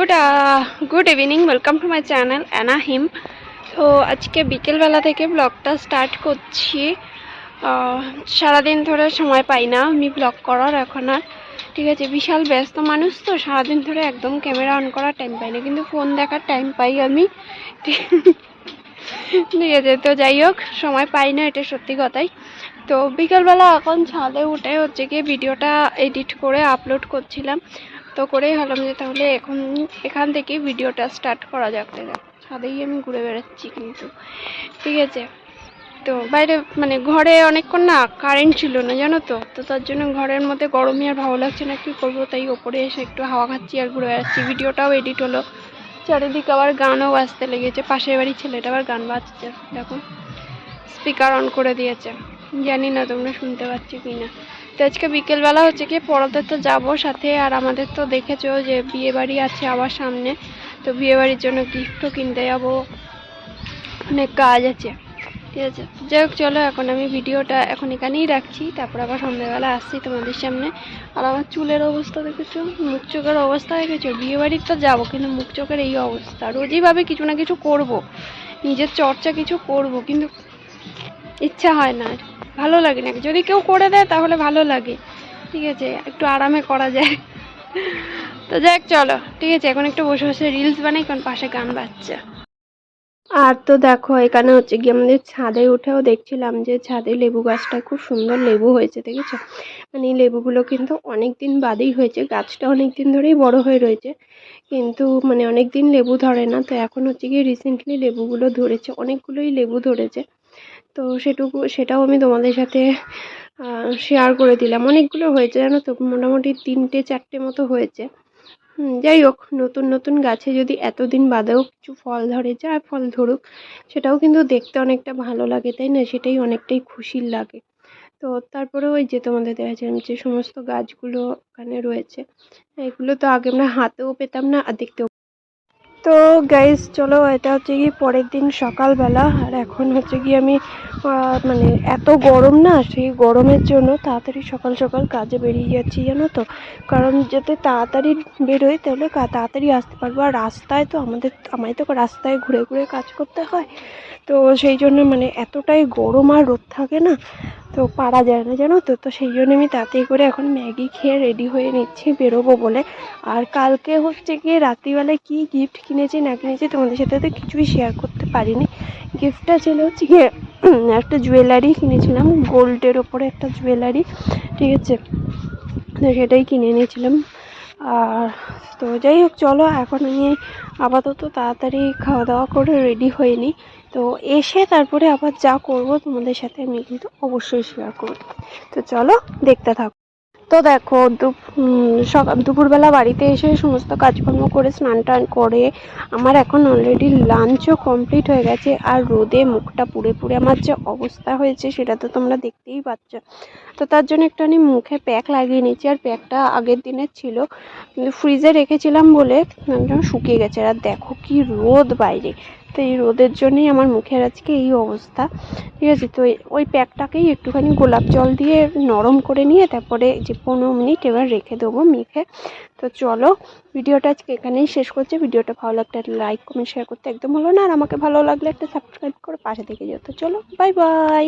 Good good evening welcome to my channel Anna হিম তো আজকে বিকেলবেলা থেকে ব্লগটা স্টার্ট করছি। সারাদিন ধরে সময় পাই না আমি ব্লগ করার এখন আর। ঠিক আছে, বিশাল ব্যস্ত মানুষ তো, সারাদিন ধরে একদম ক্যামেরা অন করার টাইম পাই না। কিন্তু ফোন দেখার টাইম পাই আমি। ঠিক আছে, তো যাই হোক, সময় পাই না, এটা সত্যি কথাই। তো বিকেলবেলা এখন ছাদে উঠে হচ্ছে গিয়ে ভিডিওটা এডিট করে আপলোড করছিলাম। তো করেই হলাম যে তাহলে এখন এখান থেকে ভিডিওটা স্টার্ট করা যাক ছাদেই আমি ঘুরে বেড়াচ্ছি কিন্তু। ঠিক আছে। তো বাইরে মানে ঘরে অনেকক্ষণ না কারেন্ট ছিল না, জানো তো? তো তার জন্য ঘরের মধ্যে গরমই আর ভালো লাগছে না। কী করব? তাই ওপরে এসে একটু হাওয়া খাচ্ছি আর ঘুরে বেড়াচ্ছি। ভিডিওটাও এডিট হলো। চারিদিকে আবার গানও বাজতে লেগেছে। পাশের বাড়ির ছেলেটা আবার গান বাজছে। দেখো। স্পিকার অন করে দিয়েছে। জানি না তোমরা শুনতে পাচ্ছ কি না তো আজকে বিকেলবেলা হচ্ছে কি পড়াতে তো যাব সাথে, আর আমাদের তো দেখেছ যে বিয়ে বাড়ি আছে আবার সামনে, তো বিয়ে বাড়ির জন্য গিফটও কিনতে যাব। অনেক কাজ আছে। ঠিক আছে? যাই হোক, চলো, এখন আমি ভিডিওটা এখন এখানেই রাখছি। তারপর আবার সন্ধ্যাবেলা আসছি তোমাদের সামনে। আর আমার চুলের অবস্থা দেখেছ? মুখ চোখের অবস্থা দেখেছ? বিয়ে বাড়ির তো যাব, কিন্তু মুখ চোখের এই অবস্থা। রোজই ভাবে কিছু না কিছু করব। নিজের চর্চা কিছু করব, কিন্তু ইচ্ছা হয় না। ভালো লাগে না। যদি কেউ করে দেয়, তাহলে ভালো লাগে। ঠিক আছে, একটু আরামে করা যায়। তো যাক, চলো। ঠিক আছে, এখন একটু বসে বসে রিলস বানাই, কারণ পাশে গান বাজছে। আর তো দেখো, এখানে হচ্ছে গিয়ে আমাদের ছাদে উঠেও দেখছিলাম যে ছাদে লেবু গাছটা খুব সুন্দর লেবু হয়েছে, দেখেছ? মানে এই লেবুগুলো কিন্তু অনেক দিন বাদেই হয়েছে। গাছটা অনেক দিন ধরেই বড় হয়ে রয়েছে। কিন্তু মানে অনেক দিন লেবু ধরে না। তো এখন হচ্ছে গিয়ে রিসেন্টলি লেবুগুলো ধরেছে, অনেকগুলোই লেবু ধরেছে। তো সেটুকু, সেটাও আমি তোমাদের সাথে শেয়ার করে দিলাম। অনেকগুলো হয়েছে, জানো তো? মোটামুটি তিনটে, চারটে মতো হয়েছে। যাই হোক, নতুন নতুন গাছে যদি এতদিন বাদেও কিছু ফল ধরে, যা ফল ধরুক, সেটাও কিন্তু দেখতে অনেকটা ভালো লাগে, তাই না? সেটাই অনেকটাই খুশির লাগে। তো তারপরে ওই যে তোমাদের দেখাচ্ছিলাম যে সমস্ত গাছগুলো ওখানে রয়েছে, এগুলো তো আগে আমরা হাতেও পেতাম না, আর দেখতেও তো গাইজ চলো, এটা হচ্ছে গিয়ে পরের দিন সকালবেলা। আর এখন হচ্ছে গিয়ে আমি মানে এত গরম না, সেই গরমের জন্য তাড়াতাড়ি সকাল সকাল কাজে বেরিয়ে যাচ্ছি, জানো তো? কারণ যাতে তাড়াতাড়ি বেরোই তাহলে তাড়াতাড়ি আসতে পারব। আর রাস্তায় তো আমাদের, আমায় তো রাস্তায় ঘুরে ঘুরে কাজ করতে হয়। তো সেই জন্য মানে এতটাই গরম আর রোদ থাকে না। তো পারা যায় না, জানো তো? তো সেই জন্য আমি তাড়াতাড়ি করে এখন ম্যাগি খেয়ে রেডি হয়ে নিচ্ছি, বেরোবো বলে। আর কালকে হচ্ছে গিয়ে রাত্রিবেলায় কী গিফট কিনেছি না কিনেছি তোমাদের সাথে তো কিছুই শেয়ার করতে পারিনি। গিফটটা ছিল হচ্ছে গিয়ে একটা জুয়েলারি কিনেছিলাম গোল্ডের ওপরে একটা জুয়েলারি ঠিক আছে? তো সেটাই কিনে এনেছিলাম আর তো যাই হোক, চলো, এখন আমি আপাতত তাড়াতাড়ি খাওয়া দাওয়া করে রেডি হয়ে নিই। তো এসে তারপরে আবার যা করব তোমাদের সাথে আমি কিন্তু অবশ্যই শেয়ার করব। তো চলো, দেখতে থাকো। তো দেখো সকাল দুপুরবেলা বাড়িতে এসে সমস্ত কাজকর্ম করে, স্নান টান করে, আমার এখন অলরেডি লাঞ্চও কমপ্লিট হয়ে গেছে, আর রোদে মুখটা পুড়ে পুড়ে আমার যে অবস্থা হয়েছে সেটা তো তোমরা দেখতেই পাচ্ছ। তো তার জন্য একটু আমি মুখে প্যাক লাগিয়ে নিয়েছি, আর প্যাকটা আগের দিনের ছিল, কিন্তু ফ্রিজে রেখেছিলাম বলে শুকিয়ে গেছে। আর দেখো কি রোদ বাইরে। তো এই রোদের জন্যই আমার মুখের আজকে এই অবস্থা। ঠিক আছে? তো ওই প্যাকটাকেই একটুখানি গোলাপ জল দিয়ে নরম করে নিয়ে তারপরে যে পনেরো মিনিট এবার রেখে দেবো মেখে। তো চলো, ভিডিওটা আজকে এখানেই শেষ করছি। ভিডিওটা ভালো লাগলে একটা লাইক কমেন্ট শেয়ার করতে একদম হলো না। আর আমাকে ভালো লাগলে একটা সাবস্ক্রাইব করে পাশে থেকে যেত চলো বাই বাই